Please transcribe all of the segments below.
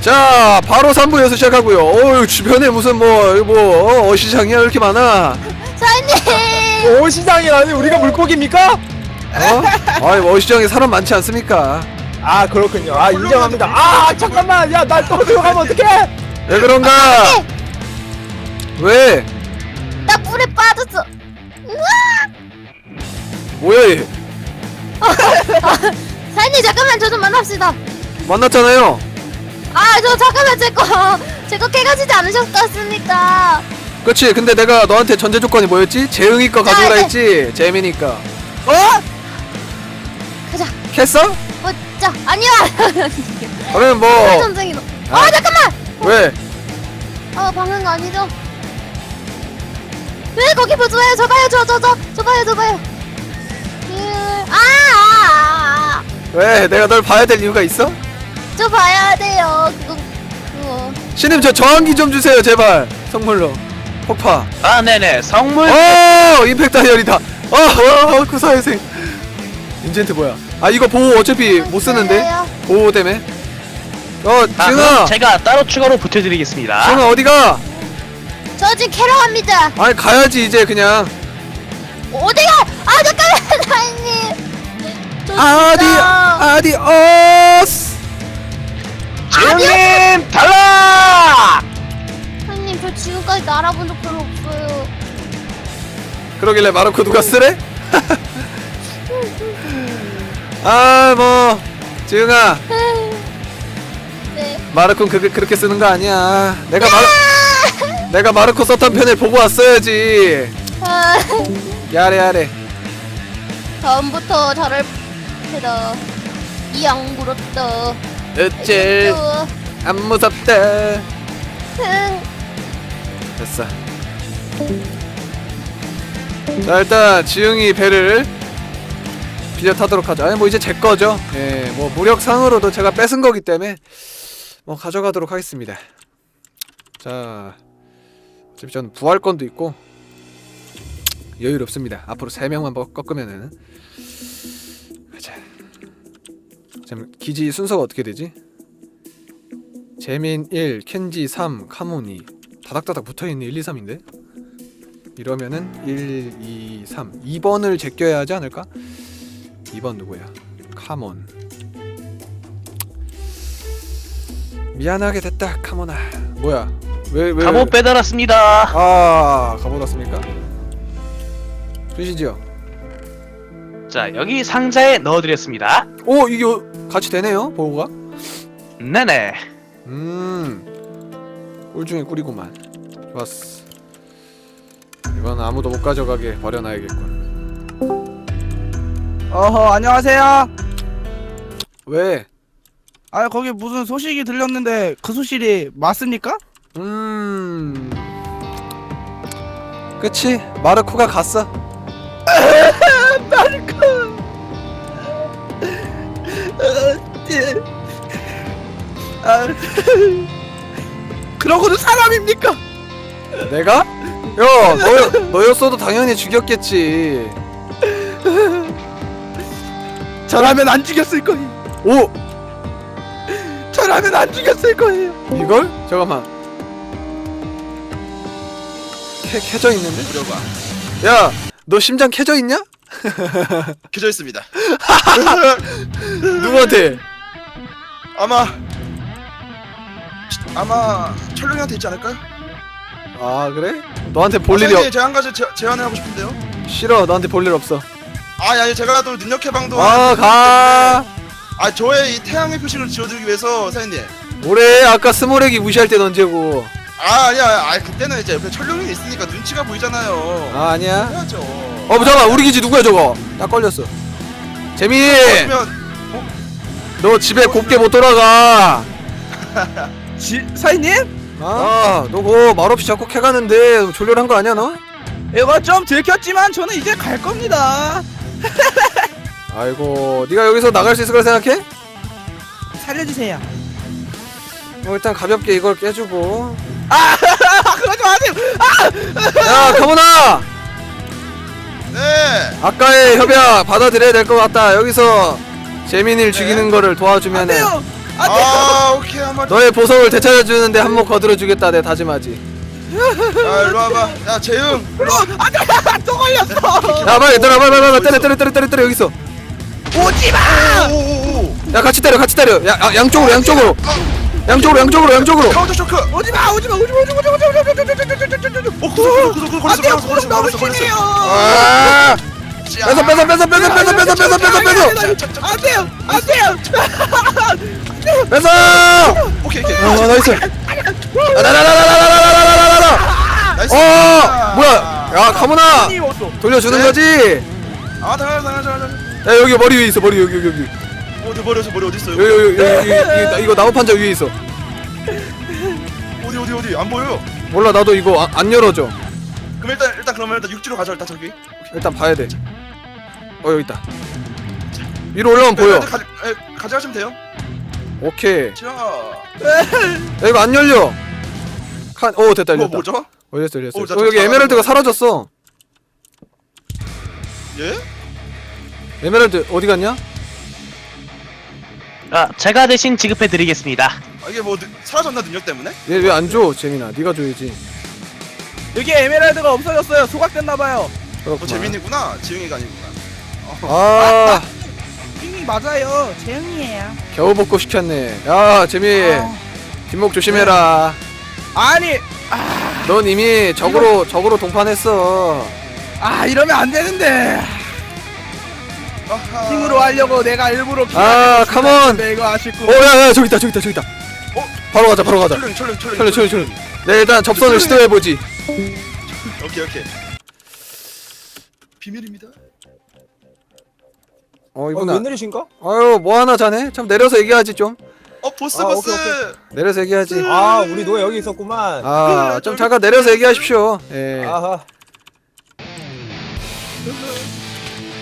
자 바로 3부에서 시작하고요 어유 주변에 무슨 뭐 이거 뭐 어, 어시장이야 왜 이렇게 많아 사장님! 오 시장이라니 우리가 물고기입니까? 어? 아이 뭐 어시장에 사람 많지 않습니까 아 그렇군요. 아 인정합니다. 아 잠깐만 야날또 들어가면 어떡해? 왜 그런가 왜 나 물에 빠졌어. 뭐야 얘 사장님 잠깐만 저 좀 만납시다. 만났잖아요 아 저 잠깐만 제 거 제거 깨가지지 않으셨습니까? 그치 근데 내가 너한테 전제 조건이 뭐였지 재응이 거 가져오라 네. 했지 재민이 거 어? 가자. 했어 어, 자 아니야. 그러면 뭐 전쟁이 너. 아. 아 잠깐만. 왜? 아 방금 거 아니죠? 왜 거기 보조해요? 저 봐요 저 저 저 저 봐요 저 봐요. 그, 아, 아, 아, 아. 왜? 내가 널 봐야 될 이유가 있어? 저 봐야 돼요. 그거 그거. 신임 저 저항기 좀 주세요 제발. 선물로. 폭파. 아 네네. 성물. 어 임팩트 다이어리다. 어, 어 구사회생. 인젠트 뭐야? 아 이거 보호 어차피 못 쓰는데. 보호 때문에? 어 아, 그럼 제가 따로 추가로 붙여드리겠습니다. 지은아 어디가? 저 지금 캐러 갑니다. 아니 가야지 이제 그냥. 어디가? 아 잠깐만 사장님. 저 아디 진짜- 아디오스 지훈님 달라 사장님 저 지금까지 날아본 적 별로 없어요. 그러길래 마르코 누가 쓰래? 아 뭐 지은아 네. 마르코 그, 그렇게 쓰는 거 아니야 내가 마르 내가 마르코 썼던 편을 보고 왔어야지 아, 야래 야래 다음부터 저를 해다 이양 물었다. 어째? 안 무섭다 흥. 됐어. 자 일단 지웅이 배를 빌려 타도록 하죠. 아니 뭐 이제 제 거죠. 예뭐 무력상으로도 제가 뺏은 거기 때문에 뭐 가져가도록 하겠습니다. 자 어차피 저는 부활권도 있고 여유롭습니다. 앞으로 3명만 꺾으면은 잠 기지 순서가 어떻게 되지? 재민 1, 켄지 3, 카몬 2 다닥다닥 붙어있네 1, 2, 3인데 이러면은 1, 2, 3 2번을 제껴야 하지 않을까? 2번 누구야? 카몬 미안하게 됐다 카몬아 뭐야 왜 왜? 갑옷 빼달았습니다 아 갑옷 왔습니까? 주시지요 자 여기 상자에 넣어드렸습니다 오 이게 어- 같이 되네요 보호가? 네네. 음 꿀중에 꿀이구만. 좋았어. 이건 아무도 못 가져가게 버려놔야겠군. 어허 안녕하세요. 왜? 아 거기 무슨 소식이 들렸는데 그 소식이 맞습니까? 음 그치. 마르코가 갔어 그러고도 사람입니까? 내가? 야 너, 너였어도 당연히 죽였겠지 저라면 안 죽였을 거예요. 오! 저라면 안 죽였을 거예요. 이걸? 잠깐만 캐, 캐져 있는데? 무려봐 야너 심장 캐져 있냐? 켜져 있습니다. 누구한테? 아마 아마 철룡이한테 있지 않을까요? 아 그래? 너한테 볼 일이 아, 없... 선생님, 제가 한 가지 제, 제안을 하고 싶은데요. 싫어 너한테 볼 일 없어 아니 아니 제가 또 능력 해방도 아 가! 아 저의 이 태양의 표식을 지어드리기 위해서 사장님. 뭐래 아까 스모렉이 무시할 땐 언제고 아 아니야 아 그때는 이제 옆에 철룡이 있으니까 눈치가 보이잖아요. 아 아니야 해야죠. 어 잠깐만 우리 기지 누구야 저거 딱 걸렸어 재민이 그러면 너 집에 곱게 못 돌아가 지 사인님? 아너 그거 말없이 자꾸 캐가는데 졸렬한 거 아니야 너? 이거 좀 들켰지만 저는 이제 갈 겁니다. 아이고 네가 여기서 나갈 수 있을 거라 생각해? 살려주세요. 뭐 일단 가볍게 이걸 깨주고 아 그러지 마세요. 야 카모나 네. 아까의 협약 받아들여야 될 것 같다 여기서 재민이를 죽이는 거를 도와주면은 안 돼요. 아 오케이 너의 보석을 되찾아주는데 한몫 거들어주겠다 내 다짐하지 야 일로 와봐 야 재웅 일로 와또 걸렸어. 야 빨리 때려 빨리 빨리 빨리 때려 때려 때려 때려 때려 여기 있어 오지 마. 오오오오 야 같이 때려 같이 때려 야 아, 양쪽으로 양쪽으로 양쪽으로 양쪽으로 양쪽으로 카운터 쇼크 오지 마. 오지 마. 오지 마. 오지 마. 오지 마. 오지 마. 오지 마. 오지 마. 오지 마. 오 구석 구석 구석 안 돼요. 걸렸어 걸렸어 너무 걸렸어 걸렸어 심해요. 아 뺏어 뺏어 뺏어 뺏어 뺏어 뺏어 뺏어 뺏어 뺏어 안 돼요. 안 돼요. 뺏어 오케이 오케이 어 나이스 나나나나나나나나나나나 나이스 어 뭐야 야 가문아 아니 어또. 돌려주는 네? 거지 아 당연하죠 당연하죠 야 여기 머리 위에 있어 머리 여기 여기 여기 어디 어디 머리 어디 있어 여기 여기 여기 여기, 여기 이거 나무 판자 위에 있어 어디 어디 어디 안 보여요 몰라 나도 이거 안, 안 열어줘 그럼 일단 일단 그러면 일단 육지로 가자 일단 저기 일단 봐야 돼 어 여기 있다. 위로 올라오면 보여. 가져 에, 가져가시면 돼요. 오케이. 자 야 이거 안 열려. 칸 오 됐다 이거 열렸다. 뭐죠? 어 열렸어 열렸어. 오, 나 어, 여기 저 에메랄드가 사라졌어. 예? 에메랄드 어디 갔냐? 아, 제가 대신 지급해 드리겠습니다. 아, 이게 뭐 느- 사라졌나 능력 때문에? 얘 왜 안 줘? 재민아? 네가 줘야지. 여기 에메랄드가 없어졌어요. 소각됐나 봐요. 너 그렇구만 재민이구나. 지웅이가 아니구나 아 핑이 맞아요. 재영이에요. 겨우 복구 시켰네 야 재민 아. 뒷목 조심해라 아니, 넌 이미 적으로 적으로 동판했어 아 이러면 안 되는데. 아하. 핑으로 하려고 내가 일부러 아, 컴온. 네, 이거 아쉽고. 어야야 저기 있다 저기 있다 저기 있다 어? 바로 가자 바로 가자 철령 철령 철려 철려 철려 네 일단 접선을 시도해보지 오케이 오케이 비밀입니다 어 어, 이분아 웬일이신가? 아유 뭐 하나 자네? 참 내려서 얘기하지 좀. 어 보스 아, 보스 오케이, 오케이. 내려서 얘기하지. 아, 우리 노예 여기 있었구만. 아 좀 잠깐 내려서 얘기하십시오. 예. 아하.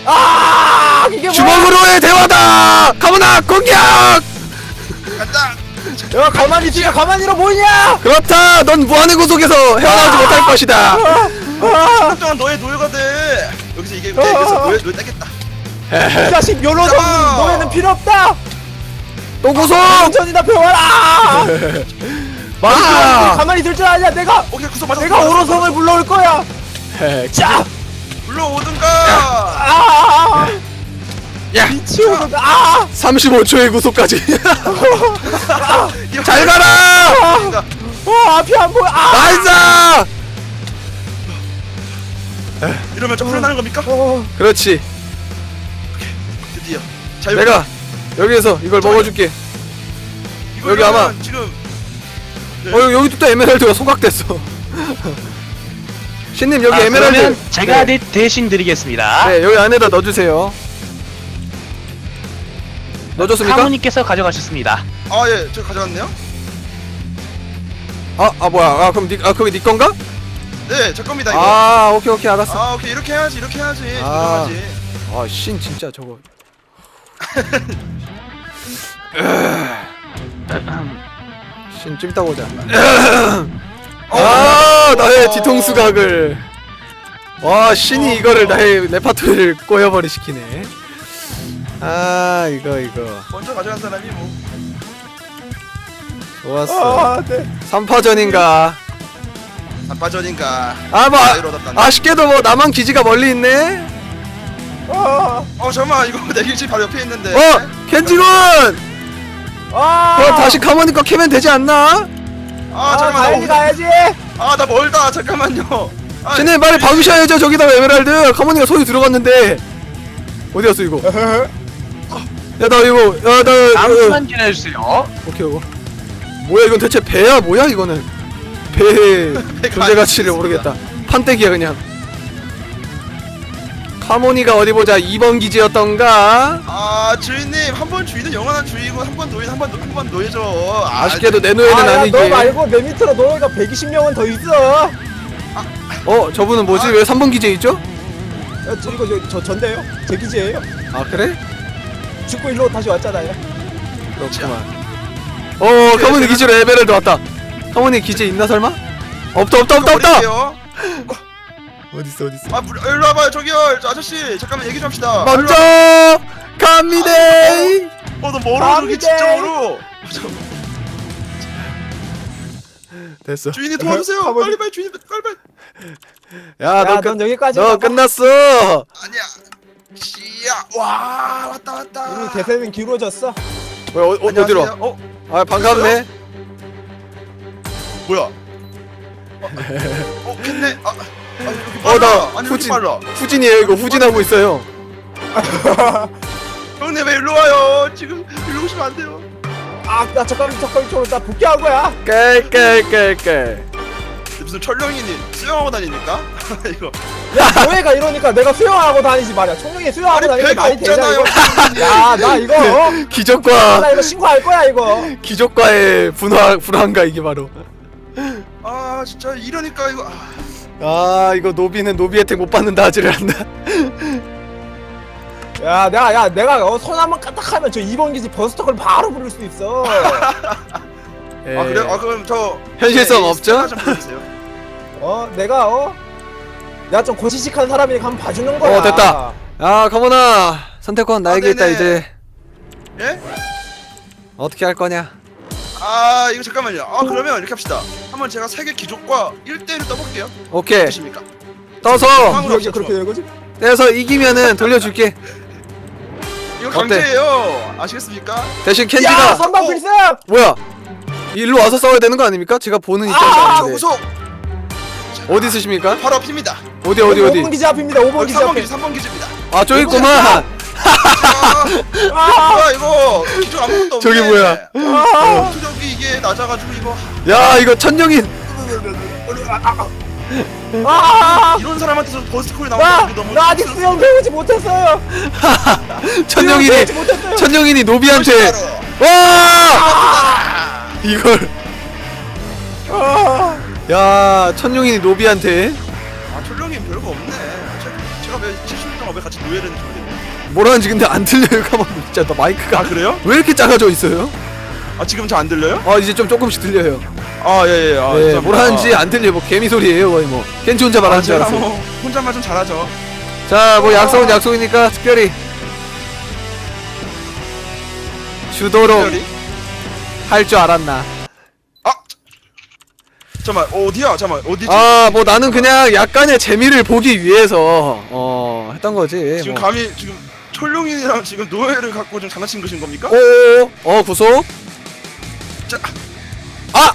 아, 이게 뭐야? 주먹으로의 대화다! 가문아 공격! 간다! 야, 가만히 있으니까 가만히 있어 보이냐? 그렇다! 넌 무한의 구속에서 헤어나오지 못할 것이다. 아, 10분 동안 너의 노예가 돼. 여기서 이게 돼 그래서 노예 노예 따겠다 이 자식 요로서 야! 노예는 필요 없다. 또 구속! 천이나 배워라. 마 가만히 있을 줄 아냐? 내가 오케이 구속 맞아 내가 오로성을 불러올 거야. 자, 불러오든가! 아, 야. 미치오는 아, 35초의 구속까지. 잘 가라! 그러니까 어, 앞이 안 보여. 아, 나이스! 이러면 좀 풀어나는 겁니까? 어, 그렇지 자 내가 여기에서 이걸 먹어줄게 이거 여기 아마- 이러면 지금 네. 어 여기 또 에메랄드가 소각됐어 신님 여기 아, 에메랄드 그러면 제가 네. 대, 대신 드리겠습니다. 네 여기 안에다 넣어주세요 넣어줬습니까? 사모님께서 가져가셨습니다. 아예 저 가져왔네요 아, 아 뭐야 아 그럼 니, 아 그게 니 건가? 네 제 겁니다 이거 아 오케이 오케이 알았어 아 오케이 이렇게 해야지 이렇게 해야지 아. 인정하지 아신 진짜 저거 신좀 이따 보자. 아 나의 뒤통수 각을. 와 신이 이거를 나의 레파토리를 꼬여버리 시키네. 아 이거 이거. 먼저 가져간 사람이 뭐. 좋았어. 아, 네. 3파전인가? 아빠전인가? 아뭐 아, 이러다 아쉽게도 뭐 나만 기지가 멀리 있네 아, 어 잠깐만. 이거 내 길지 바로 옆에 있는데. 어 켄지군! 아, 그럼 다시 가만히 거 캐면 되지 않나? 아 아, 잠깐만. 가야지, 가야지. 아 나 멀다. 잠깐만요. 아, 신님 빨리 박으셔야죠 저기다가 에메랄드. 가모니가 손이 들어갔는데. 어디 갔어 이거? 야 나 이거 야나 잠시만 기다려주세요. 오케이 이거 뭐야 이건 대체 배야 뭐야 이거는? 배의 존재 가치를. 모르겠다. 판때기야 그냥 카모니가 어디 보자 2번 기지였던가 아 주인님 한 번 주인은 영원한 주인이고 한 번 노예는 한번 한번 노예죠 아, 아쉽게도 내 노예는 아, 야, 아니기 너 말고 내 밑으로 노예가 120명은 더 있어. 어 저분은 뭐지 왜 3번 기지에 있죠? 야, 저, 이거 저, 저 전데요? 제 기지예요. 아 그래? 죽고 일로 다시 왔잖아요. 그렇구만 어 카모니 기지로 에메랄드 왔다 카모니 기지에 있나 설마? 없다 없다 없다 없다 버릴게요. 어딨어 어딨어 아 물- 일로 와봐요 저기요 저 아저씨 잠깐만 얘기 좀 합시다 먼저 갑니다 어 너 멀어 저기 안 진짜 돼. 멀어 됐어. 주인이 도와주세요 가버리- 빨리 빨리 주인 빨리 빨리 야, 너, 야, 넌 여기까지 너 가봐. 끝났어. 아니야 씨야 와 왔다 왔다 이미 대세는 기울어졌어. 뭐야, 어, 어, 어디로? 안녕하세요. 어 아, 반갑네. 뭐야 어, 어 겠네 아, 아 어, 나 아니 이렇게 후진. 빨라 후진이에요, 이거. 후진하고 있어요. 형님 왜 일로 와요 지금 일로 오시면 안 돼요 아, 나 잠깐만, 잠깐만, 저나 복귀한 거야. 깔깔깔깔. 무슨 철령이니 수영하고 다니니까 이거 야, 너희가 이러니까 내가 수영하고 다니지 말이야. 총영이 수영하고 아니 다니는 게 배가 되냐, 없잖아요 이거. 야, 나 이거, 어? 기적과, 나 이거 신고할 거야, 이거. 기적과의 분화, 불화인가, 이게 바로. 아 진짜 이러니까 이거 아, 아, 이거 노비는 노비 혜택 못 받는다, 하지를 한다. 야, 내가, 야, 내가 어, 손 한번 까딱하면 저 2번 기지 버스터걸 바로 부를 수 있어. 예. 아 그래요? 아 그럼 저 현실성 네, 없죠? 스테라 좀 보여주세요 어, 내가, 어? 내가 좀 고지식한 사람이니까 한번 봐주는 거야. 어, 됐다. 야, 가모나. 선택권 나에게 아, 있다, 네네. 이제. 예? 어떻게 할 거냐? 아 이거 잠깐만요 아 그러면 이렇게 합시다 한번 제가 세계 기족과 1대1을 떠볼게요 오케이. 어떠십니까? 떠서, 합시다, 그렇게 된 거지? 떼서 이기면은 돌려줄게. 이거 강제예요 아시겠습니까? 대신 야, 켄지가, 선방 어. 필승! 뭐야? 일로 와서 싸워야 되는 거 아닙니까? 제가 보는 아, 입장이 저 아닌데. 어디 있으십니까? 바로 앞입니다 어디, 어디, 어디? 5번 기지 앞입니다, 5번 여기 기지 3번 앞에. 기지 3번 기지입니다 아, 저기 있구만. 아, 아, 뭐야 이거 기족 아무것도 없네 저기 뭐야? 아, 투력이 이게 낮아가지고 이거 야, 이거 천령인. 아, 이런 사람한테서 버스콜이 나, 나오는 게 너무 나 아직 수영 배우지 못했어요. 배우지 못했어요. 천령인이 노비한테. 와! 이걸. 아, 야, 천령인이 노비한테. 아 철령이 별거 없네 제가, 제가 왜 70년 동안 왜 같이 노예를 했는지 뭐라는지 근데 안 들려요, 가만 진짜 나 마이크가 아 그래요? 왜 이렇게 작아져 있어요? 아 지금 잘 안 들려요? 아 이제 좀 조금씩 들려요. 아 예예 아, 예, 죄송합니다. 뭐라는지 안 들려. 뭐 개미 소리예요, 거의 뭐. 켄지 혼자 아, 말하는 줄 제가 알았어. 뭐 혼자만 좀 잘하죠 자, 뭐 약속은 약속이니까 특별히 주도록 특별히? 할 줄 알았나? 아 잠깐만 어디야 잠깐만 어디지? 아, 뭐 나는 그냥 약간의 재미를 보기 위해서 어 했던 거지. 지금 뭐. 감히 지금 철룡이랑 지금 노예를 갖고 좀 장난친 것인 겁니까? 오, 어 구속. 자, 아.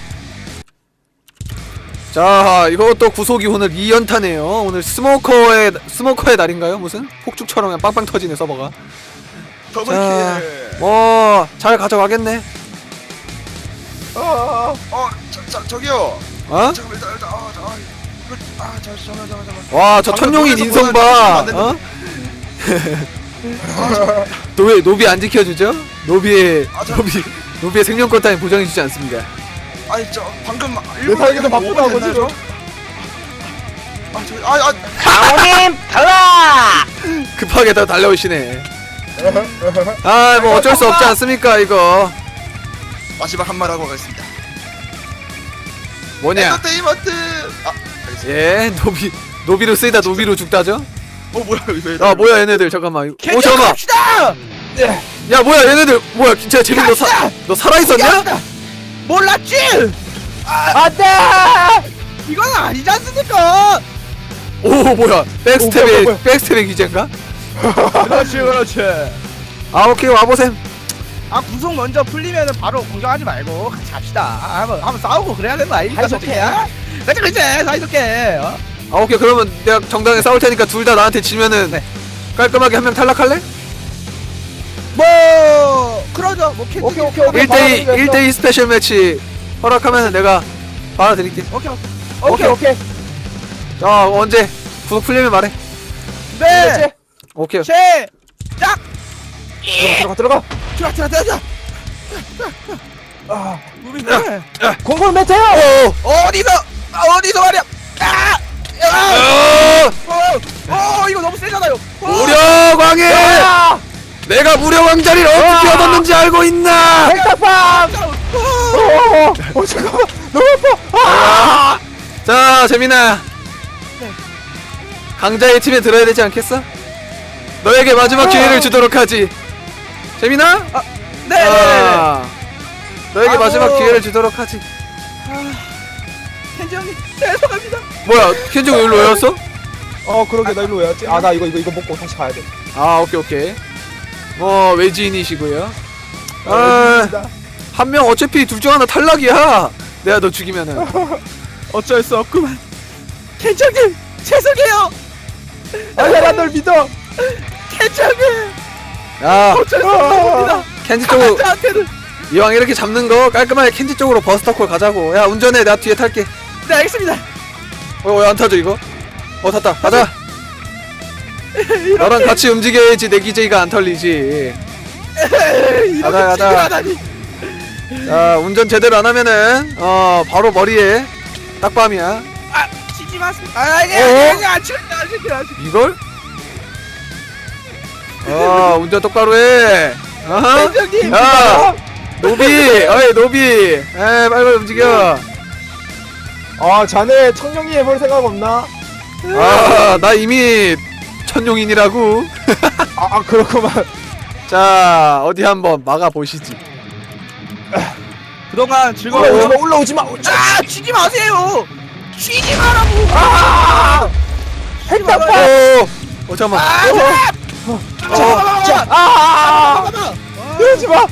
자, 이것도 구속이 오늘 2연타네요. 오늘 스모커의 스모커의 날인가요? 무슨 폭죽처럼 그냥 빵빵 터지네 서버가. 더블킬 자, 뭐잘 가져가겠네. 아, 어 자, 자, 저기요 어? 잠깐만 일단 일단 아, 자, 아 이거 아 잠깐 잠깐 잠깐 잠깐 와, 저 방금 천룡인 인성 보여준 봐. 안 어? 노비 노비 안 지켜주죠? 노비의 아, 저- 노비 노비의 생명권 따위 보장해주지 않습니다. 아니 저 방금 내 살기도 바쁘다고 지금. 아저아아 아, 강호님 달라! 급하게 다 달려오시네. 아, 뭐 어쩔 수 없지 않습니까 이거. 마지막 한 말 하고 가겠습니다 뭐냐? 엔터테인먼트 아 알겠습니다 예, 노비 노비로 쓰이다 노비로 죽다죠? 어 뭐야 왜 야, 뭐야 얘네들 잠깐만. 오 잠깐만. 갑시다! 야, 뭐야 얘네들 뭐야? 진짜 재민 너 사, 너 살아 있었냐? 몰랐지? 안 돼! 이건 아니지 않습니까? 오, 뭐야? 오, 뭐야, 백스텝의. 백스텝의 기재인가? 그렇지, 그렇지. 아, 오케이 와보셈. 아 구속 먼저 풀리면은 바로 공격하지 말고 같이 합시다. 아, 한번 한번 싸우고 그래야 되는 거 아닙니까? 사이좋게. 그치 그치 사이좋게. 어? 아, 오케이 그러면 내가 정당에 싸울 테니까 둘 다 나한테 지면은 네. 깔끔하게 한 명 탈락할래? 뭐 그러죠. 뭐 캔디. 오케이, 오케이, 오케이. 1대2 받아들이겠어. 1대2 스페셜 매치 허락하면 내가 받아드릴게. 오케이 오케이. 오케이, 오케이. 자, 언제 구속 풀리면 말해. 네. 오케이. 시작. 들어가, 들어가. 들어 들어 들어. 아, 우리는 공공 매트요! 어디서 어디서 말이야. 아! 아! 어! 어! 어! 이거 너무 세잖아요. 어! 무력왕에 야! 내가 무력왕 자리를 어떻게 아! 얻었는지 알고 있나? 백탁밤! 어! 어, 어, 잠깐만. 너무 아파. 아! 자, 재민아. 강자의 팀에 들어야 되지 않겠어? 너에게 마지막 기회를 주도록 하지. 재민아? 네. 아, 너에게 아이고. 마지막 기회를 주도록 하지. 켄지 형님 죄송합니다. 뭐야, 켄지가 일로 왜 왔어? 어 그러게 나 일로 왜 왔지? 아 나 이거 이거 이거 먹고 다시 가야 돼. 아, 오케이, 오케이. 뭐, 외지인이시고요. 아, 아, 한 명 어차피 둘 중 하나 탈락이야. 내가 너 죽이면은. 어쩔 수 없구만. 켄지 형님 죄송해요. 아니야 나널 믿어. 켄지 형님 야, 어쩔 수 없습니다. 켄지 쪽으로, 저한테는 이왕 이렇게 잡는 거 깔끔하게 켄지 쪽으로 버스터콜 가자고. 야, 운전해. 나 뒤에 탈게. 네 알겠습니다. 어, 왜 안 타죠, 이거? 어, 탔다. 가자. 너랑 같이 움직여야지 내 기재가 안 털리지. 이렇게 가자, 가자. 자, 운전 제대로 안 하면은, 어, 바로 머리에 딱밤이야. 아 치지 마세요. 아 아니 어? 아니 아니 안 치울게 안 치울게. 이걸? 어, 운전 똑바로 해. 어허? 야, 노비, 어이 노비, 에 빨리 움직여. 아 자네 청룡이 해볼 생각 없나? 아, 나 이미 천용인이라고. 아, 아 그렇구만. 자, 어디 한번 막아 보시지. 그동안 즐거워. 올라오지 마 올라오지 마. 아 치지 마세요. 치지 마라고. 아! 오, 어 잠깐만. 아, 어, 자, 아! 이러지 마.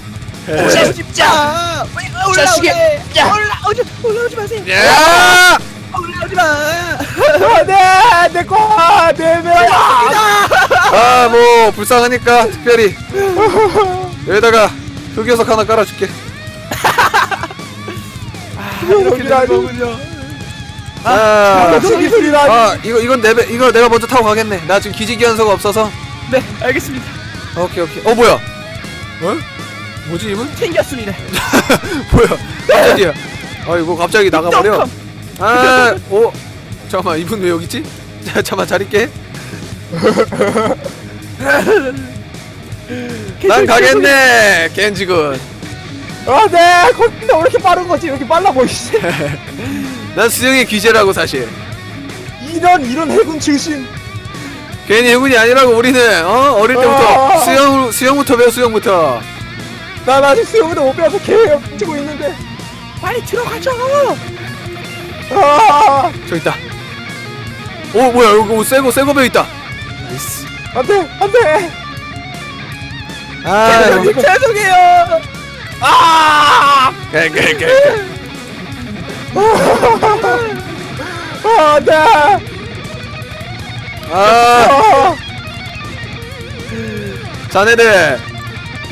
진짜. 올라오지. 올라오지. 올라오지 마세요. 야, 올라오지 마. 안돼 내거 내면. 아, 뭐 불쌍하니까 특별히 여기다가 흑요석 하나 깔아줄게. 이렇게 되는 거군요. 자, 나. 아, 이거 이건 내 배- 이거 내가 먼저 타고 가겠네. 나 지금 기지기 연소가 없어서. 네, 알겠습니다. 오케이 오케이. 어 뭐야? 어? 뭐지 이분? 챙겼습니다. 뭐야? 갑자기야. 아이고 갑자기 나가버려. 아, 오, 잠깐만 이분 왜 여기 있지? 자, 잠만 잘 있게. 난 가겠네, 겐지군. 아 네 거기가 왜 이렇게 빠른 거지? 왜 이렇게 빨라 보이지? 난 수영의 귀재라고 사실. 이런 이런 해군 출신. 괜히 해군이 아니라고 우리는 어 어릴 때부터 아. 수영 수영부터 배워 수영부터. 난 아직 수영도 못 배워서 계획 치고 있는데. 빨리 들어가죠. 아 저기 있다. 오 뭐야 여기 뭐 새거 새거 배우 있다. 나이스. 안돼 안돼. 아, 형님 죄송해요. 아! 개개개. 아, 안돼. 아, 아, 자네들.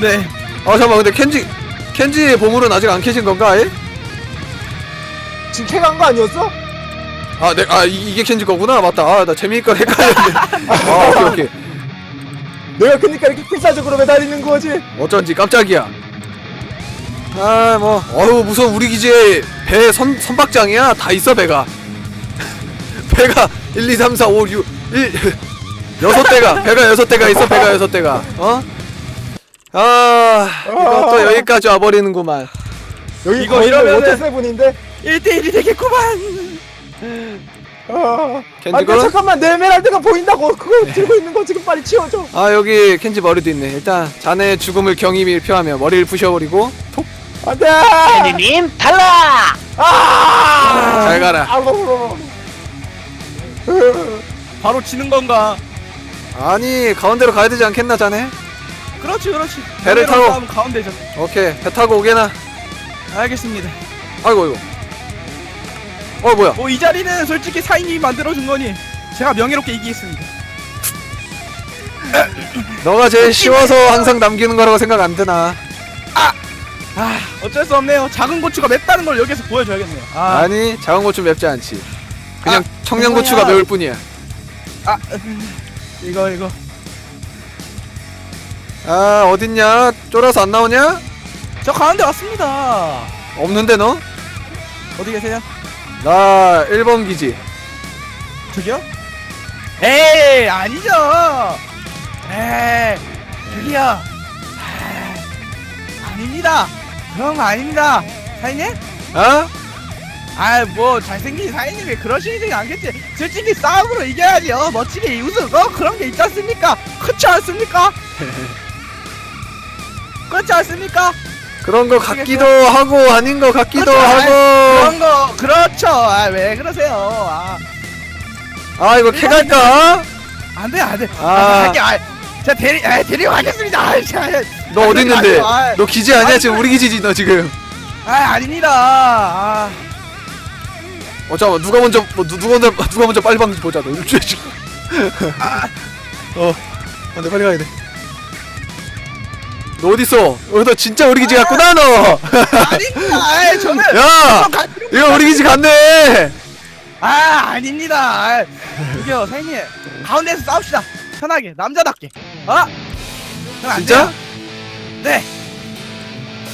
네. 어 잠깐만 근데 켄지 켄지 보물은 아직 안 캐진 건가? 아예? 지금 캐간 거 아니었어? 아, 네, 아 이, 이게 켄지 거구나. 맞다. 아, 나 재미있걸 헷갈렸네. 아, 오케이 오케이. 내가 그니까 이렇게 필사적으로 매달리는 거지. 어쩐지 깜짝이야. 아, 뭐, 어우, 무서운 우리 기지에 배 선, 선박장이야? 다 있어, 배가. 배가 1, 2, 3, 4, 5, 6, 1, 여섯 대가, 배가 여섯 대가 있어, 배가 여섯 대가. 어? 아, 이것도 여기까지 와버리는구만. 여기 이거 거의 이러면은- 모태 세븐인데. 1대1이 되겠구만. 아? 안돼 잠깐만 내 에메랄드가 보인다고 그거 들고 있는 거 지금 빨리 치워줘. 아, 여기 켄지 머리도 있네. 일단, 자네의 죽음을 경임이 표하며 머리를 부셔버리고, 톡! 안돼. 캔디님 탈락! 아! 잘 가라. 아우. 바로 지는 건가? 아니, 가운데로 가야 되지 않겠나, 자네? 그렇지, 그렇지. 배를 타고. 싸우면 가운데죠. 오케이, 배 타고 오게나. 알겠습니다. 아이고, 이거. 어, 뭐야? 뭐 이 자리는 솔직히 사인이 만들어준 거니 제가 명예롭게 이기겠습니다. 너가 제일 쉬워서 항상 남기는 거라고 생각 안 드나? 아, 어쩔 수 없네요. 작은 고추가 맵다는 걸 여기서 보여줘야겠네요. 아, 아니 작은 고추 맵지 않지. 그냥 아, 청양고추가. 매울 뿐이야. 아, 이거 이거. 아 어딨냐? 쫄아서 안 나오냐? 저 가운데 왔습니다. 없는데 너? 어디 계세요? 나 1번 기지. 저기요? 에이, 아니죠. 에이, 저기요. 에이, 아닙니다. 그런 거 아닙니다. 사인님? 어? 아, 뭐 잘생긴 사인님이 그러시지 않겠지. 솔직히 싸움으로 이겨야지. 어, 멋지게 우승. 어, 그런 게 있지 않습니까? 그렇지 않습니까? 그렇지 않습니까? 그런 거 같기도 하고 아닌 거 같기도 그렇죠. 하고 그런 거 그렇죠. 아, 왜 그러세요? 아, 아 이거 캐 갈까? 안 돼, 안 돼. 아. 아, 할게. 아, 대리, 아, 데리고 가겠습니다. 아, 자, 너 어디 있는데? 아, 너 기지 아니야 지금 우리 기지지 너 지금 아, 아닙니다. 아, 어 잠깐만 누가 먼저 뭐, 누, 누가 먼저 누가 먼저 빨리 방지 보자 너 일주일 지금 어 안돼 빨리 가야 돼 너 어디 있어? 어, 너 진짜 우리 기지 갔구나 너. 아닙니다. 아, 저는 야 가- 이거 우리 기지 갔네. 아, 아닙니다. 아, 저기요, 사장님. 가운데서 싸웁시다. 편하게, 남자답게. 어? 그럼 안 진짜? 돼요? 네.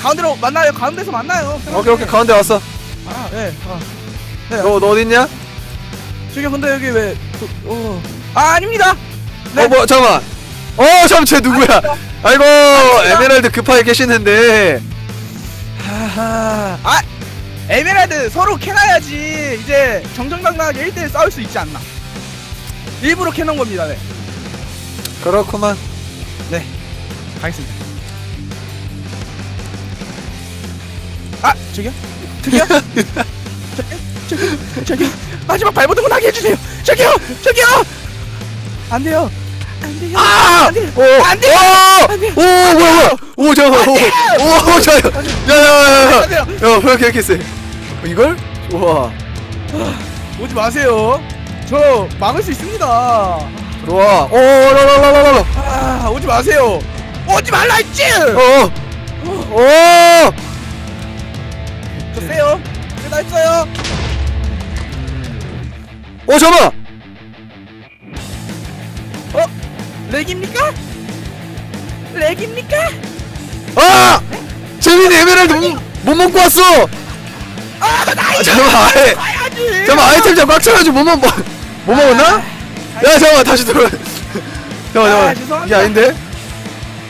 가운데로 만나요. 가운데서 만나요. 오케이 오케이 가운데 왔어. 아, 네. 아, 네. 너 너 어디 있냐? 저기 근데 여기 왜? 그, 어. 아, 아닙니다. 네. 어 뭐 잠깐만. 어 잠깐 쟤 누구야? 아이고 에메랄드 급하게 계시는데. 하하. 아, 에메랄드 서로 캐놔야지 이제 정정당당하게 1대1 싸울 수 있지 않나. 일부러 캐놓은 겁니다. 네. 그렇구만. 가겠습니다. 아, 저기요? 저기요? 저기요? 저기요? 저기요? 마지막 발버둥을 하게 해주세요. 저기요! 저기요! 안 돼요. 아! 오! 안 돼요. 오! 안 돼요. 오 뭐야 뭐야? 오 잠깐만. 오! 오 잠깐. 야야야야. 안 돼요. 야 뭐야 이렇게 세? 어, 이걸? 우와. 오지 마세요. 저 막을 수 있습니다. 들어와. 오 라라라라라. 아, 오지 마세요. 오지 말라 했지. 어. 오! 저 세요. 나 했어요. 오 잠깐. 렉입니까? 렉입니까? 아! 재민이 에메랄드 못, 못 먹고 왔어. 아, 나 아, 잠깐만 아예. 잠깐만 아이템 꽉 차가지고 못 먹, 뭐, 못 먹었나? 야 잠깐만 다시 들어. 잠깐만 아, 잠깐만 죄송합니다. 이게 아닌데?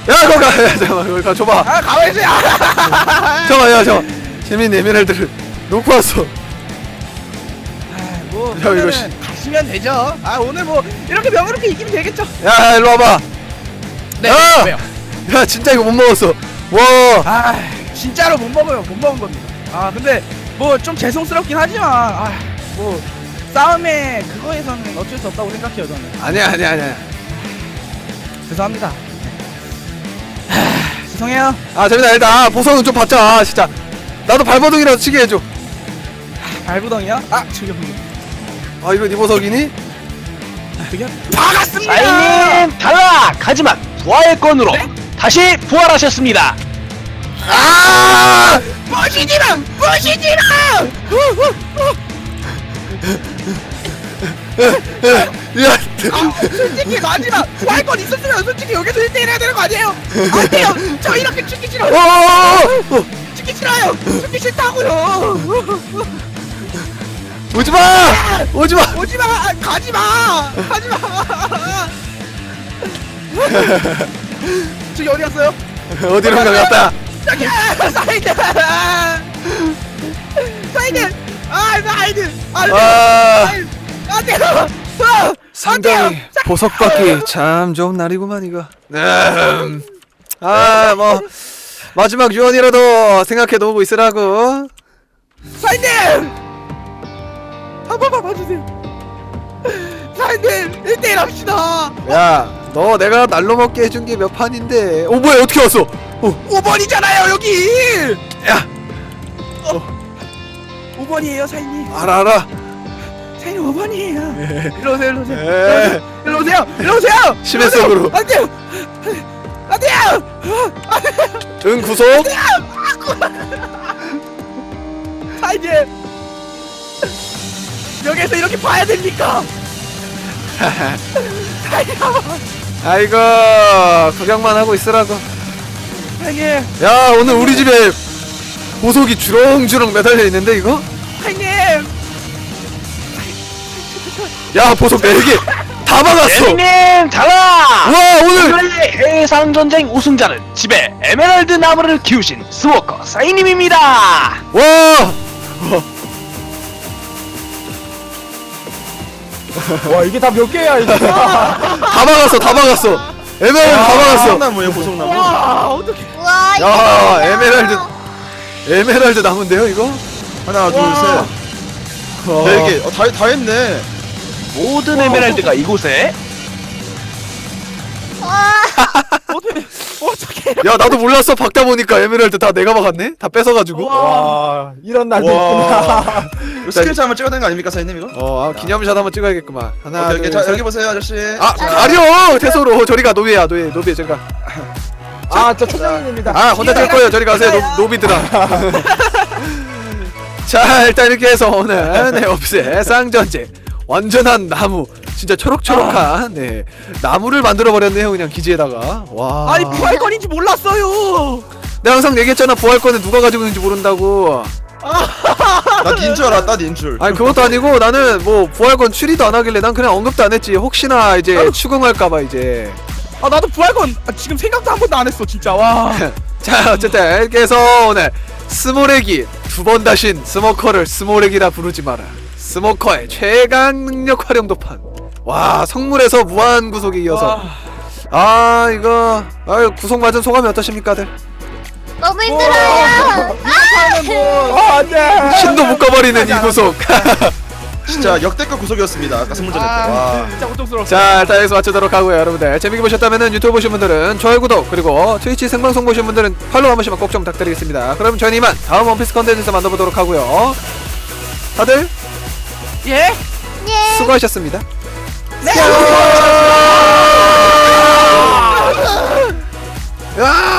야 거기 가 야, 잠깐만 거기 가 줘봐. 아, 가만히 있어. 아, 잠깐만 야 잠깐. 재민이 에메랄드를 놓고 왔어. 뭐, 야, 이거 그러면은 씨. 가시면 되죠. 아, 오늘 뭐 이렇게 명예롭게 이기면 되겠죠. 야, 야 일로 와봐. 네. 야! 왜요? 야 진짜 이거 못 먹었어. 와. 아, 진짜로 못 먹어요. 못 먹은 겁니다. 아, 근데 뭐 좀 죄송스럽긴 하지만 아, 뭐 싸움에 그거에서는 어쩔 수 없다고 생각해요, 저는. 아니야 아니야 아니야. 죄송합니다. 하, 죄송해요. 아 재민아 일단 아, 보석은 좀 받자 아, 진짜. 나도 발버둥이라도 치게 해줘. 발부덩이요? 아, 보세요. 아 이거 네 보석이니? 저기요? 박았습니다. 사인님 탈락! 하지만 부활의 건으로 다시 부활하셨습니다. 아! 무시지마! 무시지마! 야, 아, 솔직히 마지막 할건 있었으면 솔직히 여기서 1대1 해야 되는 거 아니에요? 안 돼요! 저 이렇게 죽기 어, 싫어요! 어, 어, 어. 죽기 싫어요! 죽기 싫다고요! 오지 마! 오지 마! 오지마! 아, 가지마! 가지마! 저기 어디 갔어요? 어디론가 갔다. 저기! 사이드! 사이드! 아, 사이드! 안 돼요! 아, 안 돼요! 아, 상당히! 보석 받기 참 좋은 날이구만 이거. 음. 아, 뭐 마지막 유언이라도 생각해 놓고 있으라고. 사인님! 한 번만 봐주세요. 사인님, 1대1 합시다. 야, 너 내가 날로 먹게 해준 게 몇 판인데? 오 뭐야 어떻게 왔어? 어, 5번이잖아요, 여기! 야, 5번이에요, 사인님. 알아 알아. 사인님 5번이에요. 일로 오세요, 일로 오세요. 에, 일로 오세요, 일로 오세요! 심해! 속으로. 안 돼요! 안 돼요! 응 구속. 사인님! 여기에서 이렇게 봐야 됩니까? 아이고 구경만 하고 있으라고. 사인님! 야 오늘 우리 집에 보석이 주렁주렁 매달려 있는데 이거? 사인님! 야 보석 4개 다 박았어. 사인님 탈락! 와 오늘 오늘의 해상 전쟁 우승자는 집에 에메랄드 나무를 키우신 스워커 사인님입니다. 와 와 이게 다 몇 개야 이거 다 박았어 다 박았어 에메랄드 다 막았어. 와 어떡해 우와 이거 야 뭐야? 에메랄드 에메랄드 나무인데요 이거? 하나, 둘, 셋. 네 개. 어, 다, 다 했네. 모든 에메랄드가 이곳에 와 어떡해 야 나도 몰랐어. 박다 보니까 에메랄드 다 내가 막았네? 다 뺏어가지고? 와. 이런 날도 와. 있구나. 이거 스크린샷 한번 찍어야 되는 거 아닙니까, 사장님 이거? 어 아, 기념샷 한번 찍어야겠구만. 하나 오케이, 오케이. 자, 둘셋. 여기 보세요, 아저씨. 아 가려 태소로. 저리가 노비야 노비 노비 저리가. 아 저 초장님입니다. 아 혼자 찍을 거예요. 저리 가세요 노, 노비들아. 자 일단 이렇게 해서 오늘 네 없애 쌍전제 완전한 나무. 진짜 초록초록한 네. 나무를 만들어 버렸네요 그냥 기지에다가. 와. 아니 부활건인지 몰랐어요. 내가 항상 얘기했잖아 부활권은 누가 가지고 있는지 모른다고. 나닌 줄 알았다, 닌 줄. 아니 그것도 아니고 나는 뭐 부활권 추리도 안 하길래 난 그냥 언급도 안 했지. 혹시나 이제 추궁할까봐 이제. 아 나도 부활건 아, 지금 생각도 한 번도 안 했어 진짜. 와. 자 어쨌든 이렇게 해서 오늘 스모렉이 두번 다신 스모커를 스모렉이라 부르지 마라 스모커의 최강 능력 활용 도판. 와 성물에서 무한 구속에 이어서. 아 이거 아유 구속 맞은 소감이 어떠십니까 다들? 너무 힘들어요. 아 안돼. 신도 묶어버리는 이 구속. 진짜 역대급 구속이었습니다. 아까 선물전 때. 와. 진짜 고통스러웠어 자 일단 여기서 마치도록 하고요 여러분들. 재밌게 보셨다면 유튜브 보신 분들은 좋아요 구독 그리고 트위치 생방송 보신 분들은 팔로우 한 번씩만 꼭 좀 부탁드리겠습니다. 그럼 저희는 이만 다음 원피스 컨텐츠에서 만나보도록 하고요. 다들 예? 예. 수고하셨습니다. 야